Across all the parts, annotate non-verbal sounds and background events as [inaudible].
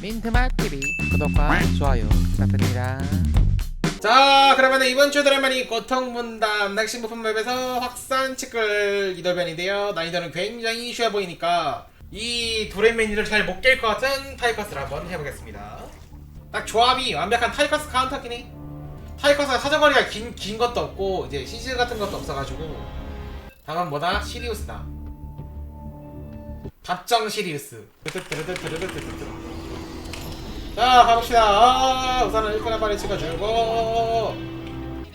민트맛TV 구독과 좋아요 부탁드립니다. 자 그러면 이번 주 드라마니 고통분담 낚시 부품 맵에서 확산 치끌 이더변인데요. 난이도는 굉장히 쉬워 보이니까 이 매니를 잘 못 깰 것 같은 타이커스를 한번 해보겠습니다. 딱 조합이 완벽한 타이커스 카운터긴 해 타이커스가 사정거리가 긴, 긴 것도 없고 이제 시즈 같은 것도 없어가지고 다만 뭐다? 시리우스다. 답정 시리우스. 뜨뜨뜨르뜨뜨르뜨뜨뜨 자 가봅시다 아, 우선은 1분 한 발에 찍어주고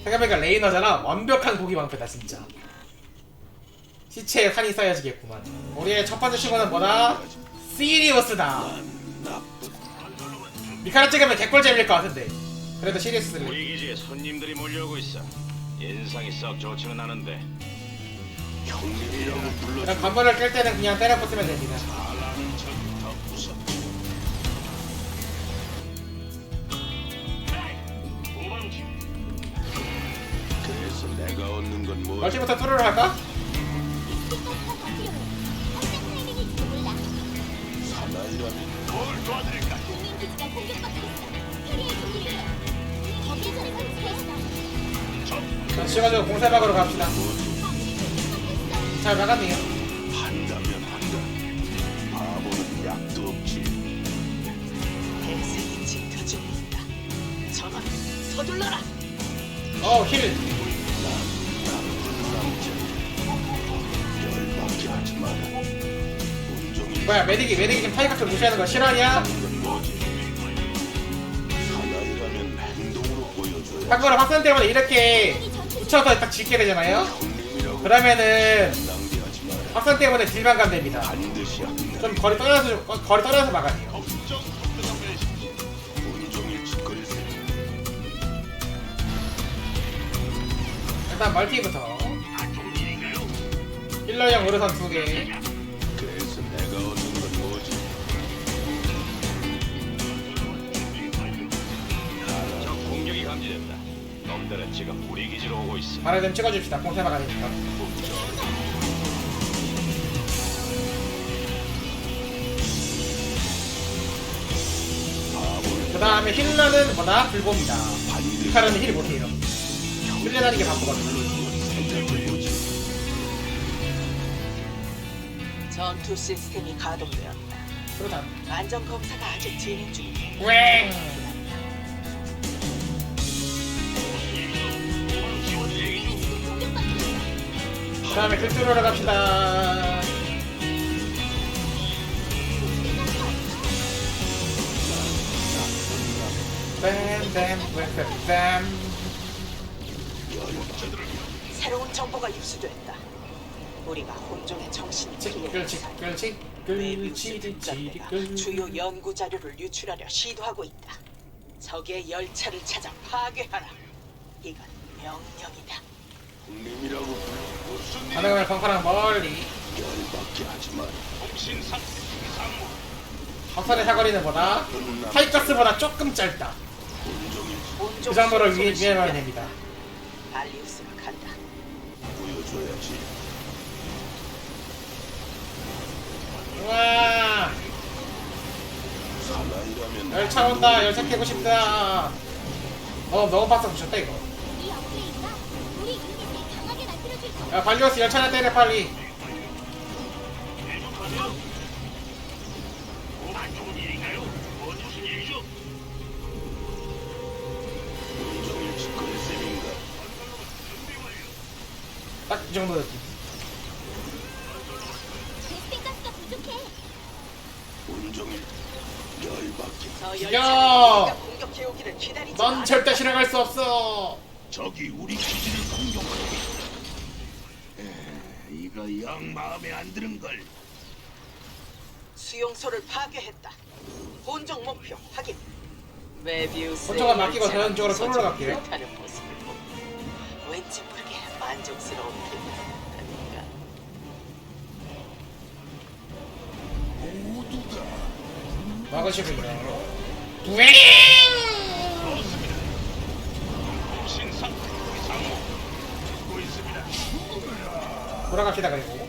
생각해보니까 레이너잖아 완벽한 고기 방패다 진짜 시체에 탄이 쌓여지겠구만 우리의 첫 번째 친구는 뭐다? 시리우스다 미카라 찍으면 개꿀잼일 것 같은데 그래도 시리우스를 우리 기지에 손님들이 몰려오고 있어. 인상이 썩 좋지는 않은데. 형님이라고 불러. 관문을 깰 때는 그냥 때려 붙으면 됩니다 내가 얻는 건 뭐? 멀티부터 뚜루루 할까? 사나이라면 뭘 도와드릴까? 자 공사박으로 갑시다 잘 막았네요 한다면 한다. 바보는 약도 없지. 대세는 짙어집니다. 전원 서둘러라. 어 힐 뭐야 메딕이 메딕이 지금 타이커스 무시하는 거 보여줘야 참고로 확산 때문에 이렇게 붙여서 딱 짓게 되잖아요 그러면은. 확산 때문에 가면 됩니다. 좀 거리 떨어져서 좀- 거- 거리 떨어져서 셈. 일단 멀티부터 힐러형 의료선 두개 지금 우리 기지로 오고 있어. 말을 좀 찍어줍시다 공사 막아니까 그 다음에 힐러는 뭐다? 불봅니다 이카라는 힐 못해요 힐러다는 게 바쁘거든요 전투 시스템이 가동되었다. 그러다 안전 검사가 아직 진행 중이다. 웽 다음에 글투로로 갑시다 뱀뱀뱀뱀 새로운 정보가 입수됐다. 우리가 혼종의 정신이 치끌 치끌 치끌 치리 치리 끌 주요 연구 자료를 유출하려 시도하고 있다. 적의 열차를 찾아 파괴하라. 이건 명령이다. 형님이라고 불러. 무슨 일? 가능하면 벙커랑 멀리 열받게 하지 상무. 확산의 사거리는 뭐다? 타이커스보다 조금 짧다 온종일 온종 그 정도로 수용소를 위- 위험하면 시비한다. 됩니다 발리우스가 간다. 보여줘야지. 우와 사나이라면 열차 온다 열차 캐고 싶다 어 너무 박스 붙였다 이거 야. 야 발리오스 열차나 때려 빨리? 딱 이 정도 느낌 베스핀 가스가 부족해. 온종일 열받게. 저 죽여! 열차를 우리가 공격해오기를 기다리지 넌. 절대 실행할 수 없어 적이 우리 기지를 공격하고 있다. 에, 이거 영 마음에 안 드는 걸. 수용소를 파괴했다. 본종 목표 확인. 메비우스. 본종은 맡기고 쪽으로 쏘러 갈게요. 타는 모습을 보고 왠지 모르게 만족스러운 기분이니까. 막으시군요 뿌잉 돌아갑시다 그리고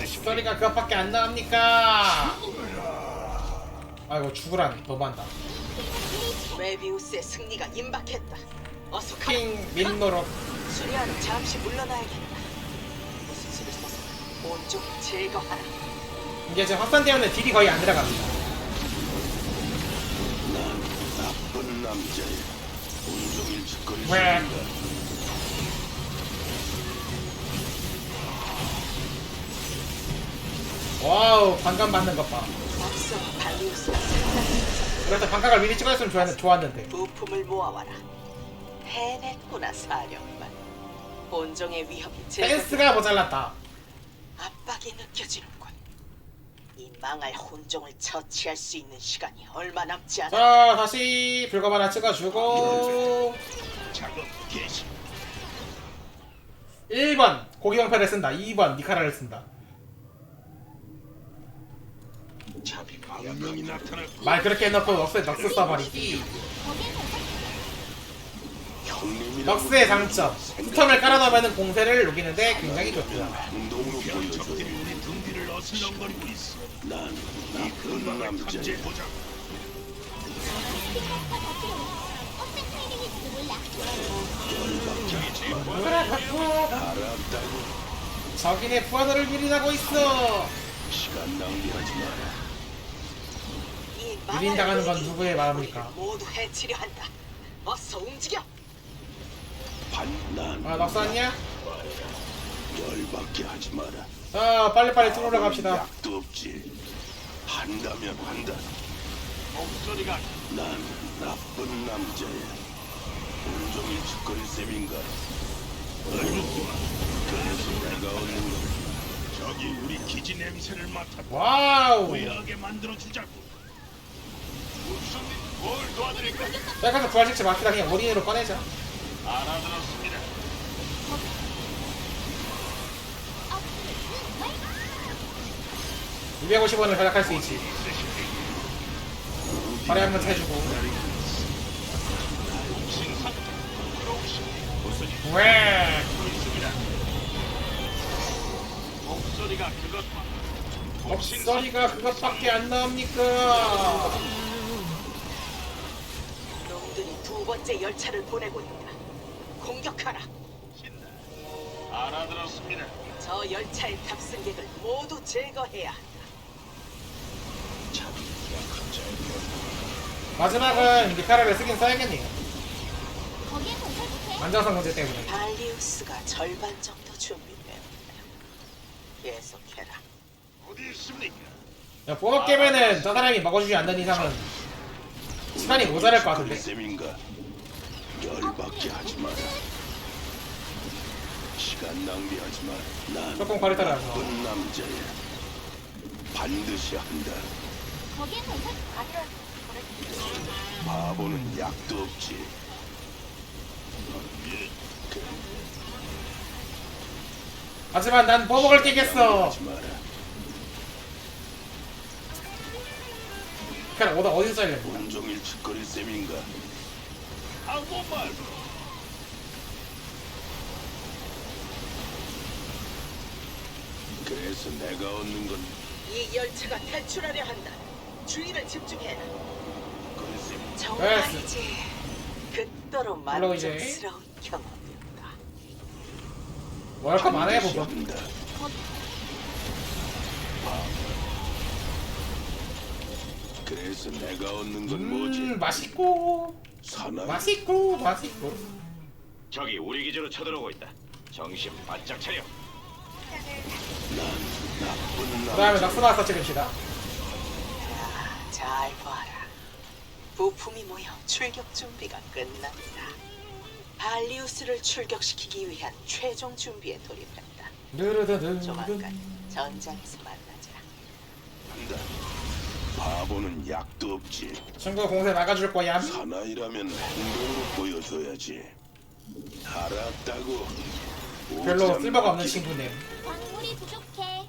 목소리가 그것밖에 안 나옵니까? 아이고 죽으란 너무한다 웨비우스의 승리가 임박했다. 어서 킹 민노로 수리하러 잠시 물러나야겠다. 온종을 제거하라. 이게 지금 확산 때문에 딜이 거의 안 들어갑니다. 나쁜 남자야. 온종일 짓거리지. 왜? 와우 반감 받는 것 봐. 앞서 그래서 반각을 미리 찍었으면 좋았, 좋았는데. 부품을 모아와라. 해냈구나 사령관. 온종의 위협이 제거. 댄스가 모자랐다. 압박이 느껴지는군. 이 망할 혼종을 처치할 수 있는 시간이 얼마 남지 않아. 자 다시 불검 하나 찍어주고 작업 개시. 1번 고기방패를 쓴다 2번 니카라를 쓴다 자비 방명이 나타날 말 그렇게 해놓고 럭스에 럭스 써버리기 럭스의 장점 스톰을 깔아놓으면 공세를 녹이는데 굉장히 좋다 몰라. 알았다고. 적인의 부하들을 밀어나고 있어 시간 낭비하지 마라. 이 유린당하는 건 누구의? 우리를 모두 해치려 한다. 어서 움직여. 반난 아 왔냐? 열받게 하지 마라. 자 빨리빨리 뚫으러 갑시다 약도 없지. 한다면 한다. 목소리가 난 나쁜 남자야. 온종일 짓거릴 셈인가? 그래서 내가 얻는 건 저기 우리 기지 냄새를 맡아 와우 후회하게 만들어 주자고. 무슨 일? 뭘 도와드릴까? 자 가서 부활식체 막히다 그냥 원인으로 꺼내자 알아들었습니다. 250원을 절약할 수 있지 발에 한번 해주고 왜. 목소리가 그것 목소리가 그것밖에 안 나옵니까 놈들이 두 번째 열차를 보내고 있다. 공격하라. 신나. 알아들었습니다. 저 열차의 탑승객을 모두 제거해야 한다. 마지막은 니카라를 쓰긴 써야겠네요 거기에 건설 못해. 안정성 문제 때문에 발리우스가 절반 정도 준비됐다. 계속해라. 어디 있습니까? 야, 뽀업 깨면은 저 사람이 먹어주지 않는 이상은 시간이 모자랄 것 같은데 셈인가? 열받게 하지 마라. 시간 낭비하지 마라. 난 조금 나쁜 남자야. 반드시 한다. 거기에 건설 아니라 바보는 약도 없지. 하지만 난 뽀목을 깨겠어 하지 마라. 그냥 오다 어디서 잘려 온종일 짓거릴 셈인가? 아무 말. 그래서 내가 얻는 건 이 열차가 탈출하려 한다. 주의를 집중해라. 정말이지. 극도로 물론 이제- 만족스러운 경험이었다. 월컵 안 해보고 한다. 그래서 내가 얻는 건 뭐지? 음 맛있고 사나이? 맛있고 맛있고 저기 우리 기지로 쳐들어오고 있다. 정신 바짝 차려. 나쁜 그 다음에 남자. 낙서 나와서 찍읍시다 자, 잘 봐라. 부품이 모여 출격 준비가 끝났다. 발리우스를 출격시키기 위한 최종 준비에 돌입했다. 느르드든 조만간 전장에서 만나자. 한다. 바보는 약도 없지. 친구 공세 나가줄 거야 사나이라면 행동으로 보여줘야지. 알았다고. 별로 쓸모가 없는. 친구네 광물이 부족해.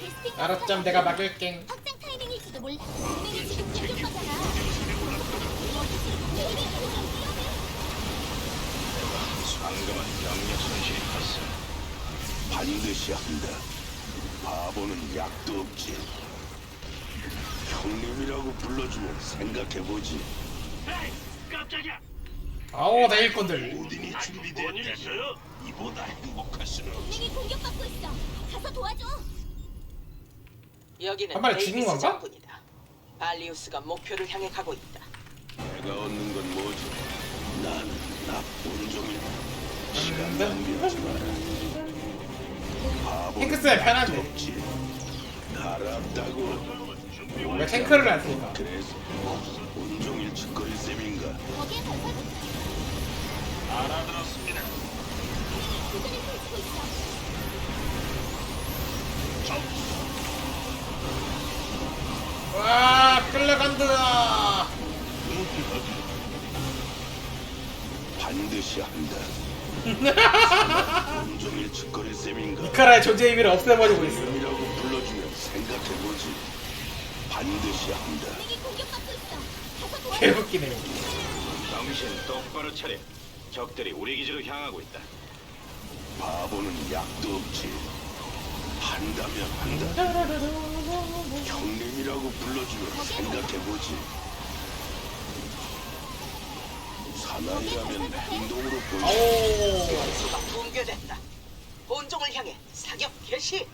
베스팅 알았점 내가 막을게 확장 타이밍일지도 몰라. 동맹이 지금. 상금은 손실이 컸어. 반드시 한다. 바보는 약도 없지. 형님이라고 불러주면 생각해보지. 에이, 깜짝이야. 아오 나 일꾼들 오딘이 뭔일 있어요? 이보다 행복할 수는 없지. 동맹이 공격받고 있어. 가서 도와줘. 여기는 한 마리 죽인 데이비스 건가? 장군이다. 발리우스가 목표를 향해 가고 있다. 내가 얻는 건 뭐지? 난 나쁜 종일 시간 음, 낭비하지 마라. 바보는 핑크스에 편한데. 약도 없지. 알았다고. 왜 탱크를 안 쓰니까 그래서 온종일 짓거릴 셈인가? 거기에 알아들었습니다. 교전을 펼치고 있어. 와 끌려간다 반드시 한다. [laughs] 온종일 짓거릴 셈인가? 이카라의 존재 의미를 없애버리고 있어 형님이라고 불러주면 생각해보지. 반드시 한다. 개웃기네 정신 똑바로 차려. 적들이 우리 기지로 향하고 있다. 바보는 약도 없지. 한다면 한다. 형님이라고 불러주면 생각해보지. 사나이라면 행동으로 보여. 아오 수가 붕괴됐다. 본종을 향해 사격 개시.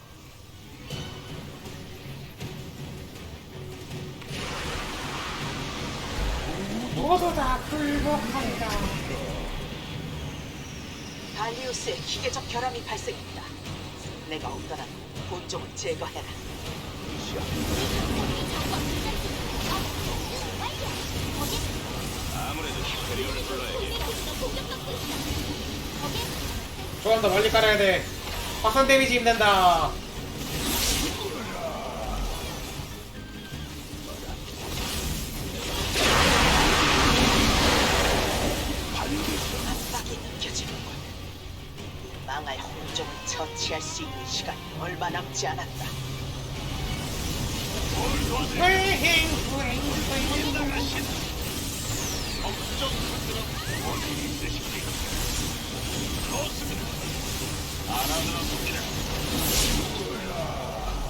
모두 다 굴복한다. 발리우스의 기계적 결함이 발생했다. 내가 없더라도 본종을 제거해라. 아무래도 히페리온을 조금 더 멀리 깔아야 돼. 확산 데미지 입는다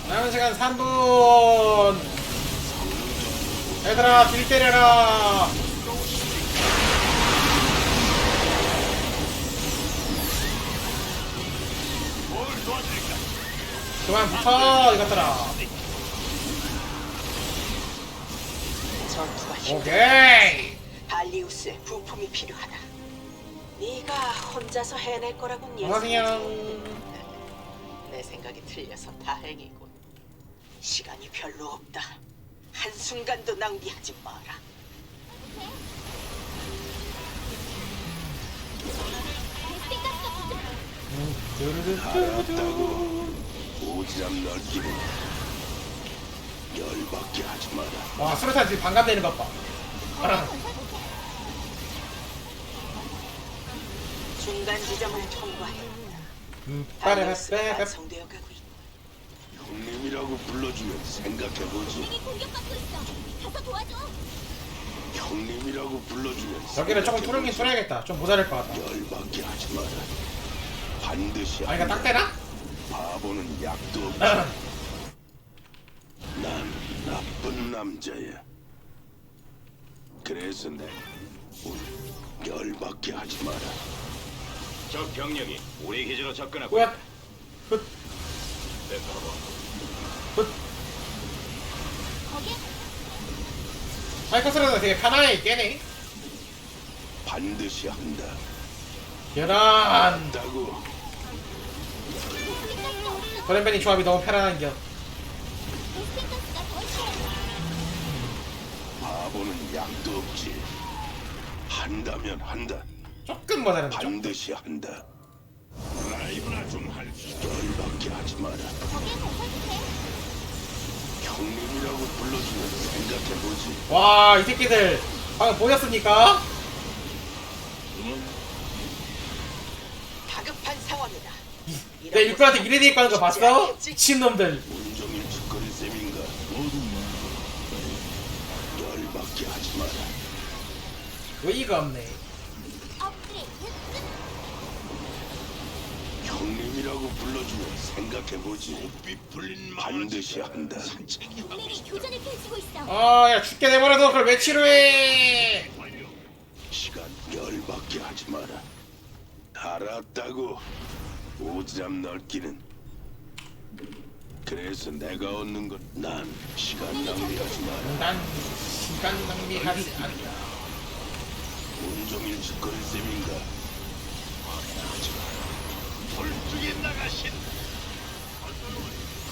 남은 시간 3분 얘들아 딜 때려라 그만 붙어 이것들아 전투가 힘. 오케이 발리우스의 부품이 필요하다. 네가 혼자서 해낼 거라고는 어서오세요 내 생각이 틀려서 다행이군. 시간이 별로 없다. 한 순간도 낭비하지 마라. 알았다고. 오지랖 넓기는 열받게 하지 마라. 와 수류탄 지금 반감되는 것봐 중간 지점을 통과했다. 빠라라 발리우스가 빠라 완성되어 가고 있다. 형님이라고 불러주면 생각해보지. 공격받고 있어. 가서 도와줘. 형님이라고 불러주면 여기를 조금 생각해보지. 뚫긴 뚫어야겠다 좀 모자랄 것 같다 열받게 하지 마라. 반드시 아 이거 딱 한다. 되나? 바보는 약도 없지. [clears throat] 난 나쁜 남자야. 그래서 내 오늘 열받게 하지 마라. 적 병력이 우리 기지로 접근하고 뭐야 훗 있다. 거기에 사이커스라도 되게 편안하게 깨네 반드시 한다. 계란 한다고. 없어. 브랜벤이 조합이 너무 편안한겨 더 있어. 바보는 약도 없지. 한다면 한다. 조금 모자란다 좀. 반드시 한다. 라이브나 좀 할. 열받게 하지 마라. 형님이라고 불러주면 생각해보지. 와, 이 새끼들 방금 보셨습니까? 다급한 상황이다. 내 육군한테 이래 대입 가는 거 봤어? 미친놈들. 온종일 짓거릴 셈인가? 열받게 하지 마라. 의의가 없네. 형님이라고 불러주면 생각해보지. 반드시 한다. 동맹이 교전을 펼치고 있어. 아 야 죽게 내버려둬 그걸 왜 치료해 시간 열받게 하지 마라. 알았다고. 오지랖 넓기는. 그래서 내가 얻는 건 난 시간 낭비하지 마라. 난 시간 낭비하지 않는다 온종일 짓거릴 셈인가?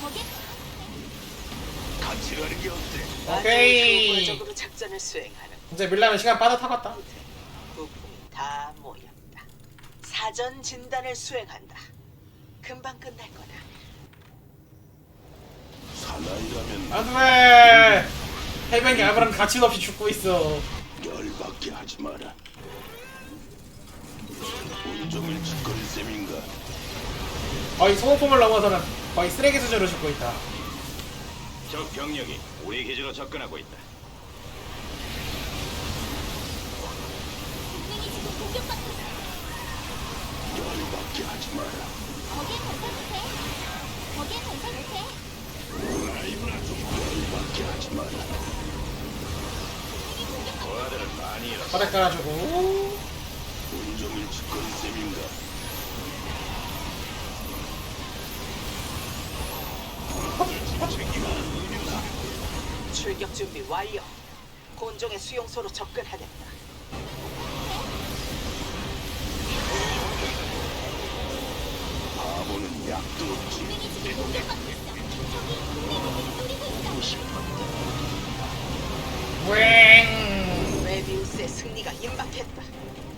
거기 같이 가는 게 어때? 오케이. 작전을 수행하는 이제 밀라면 시간 빠듯하겠다 부품이 다 모였다. 사전 진단을 수행한다. 금방 끝날 거다. 사나이라면 안돼 해병이 아무런 가치도 없이 죽고 있어 열받게 하지 마라. 온종일 짓거릴 셈인가? 거의 소모품을 넘어서는 거의 쓰레기 수준으로 죽고 있다 적 병력이 우리 기지로 접근하고 있다. 동맹이 지금 공격받고 있어. 열받게 하지 마라. 거기에 건설 못해. 거기에 건설 못해. 열받게 하지 마라. 부하들을 많이 잃었어. 바닥 깔아주고 온종일 짓거릴 셈인가? 출격 준비 완료. 곤종의 수용소로 접근하겠다. 바보는 약도 없지. 동맹이 지금 공격받고 있어. 저기 동맹이 노리고 있어. 웽 메비우스의 승리가 임박했다.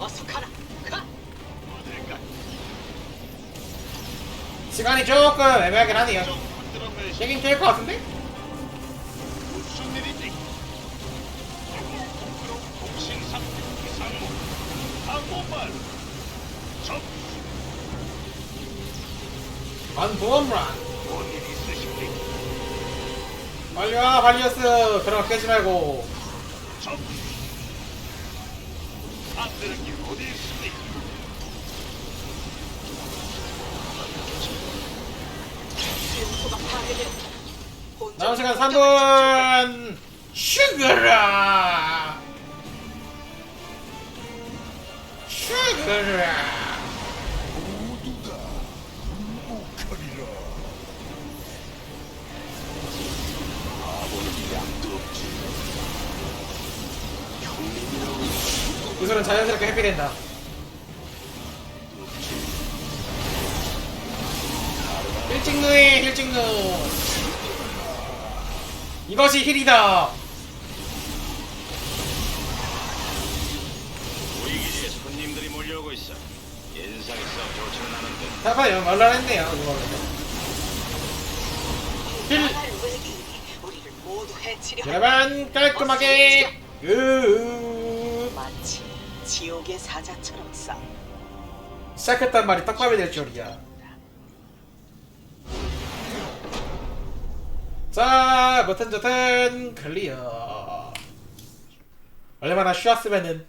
어서 가라. 가. 시간이 조금 애매하긴 하네요 깨긴 깰것 같은데? 안보험란 빨리 와 발리어스. 거 깨지 말고. 수용소가 파괴됐다. 곤종 남은 시간 공격을 3분. 슈그라 없지. 형님이라고 구슬은 자연스럽게 회피된다 힐찍누에 힐찍누 이것이 힐이다 말란했네요 이거는. 힐. 여러분 깔끔하게. 으 마치 지옥의 사자처럼 싸. 시작했단 말이 떡밥이 될 줄이야. 자 뭐든 저든 클리어. 얼마나 쉬었으면은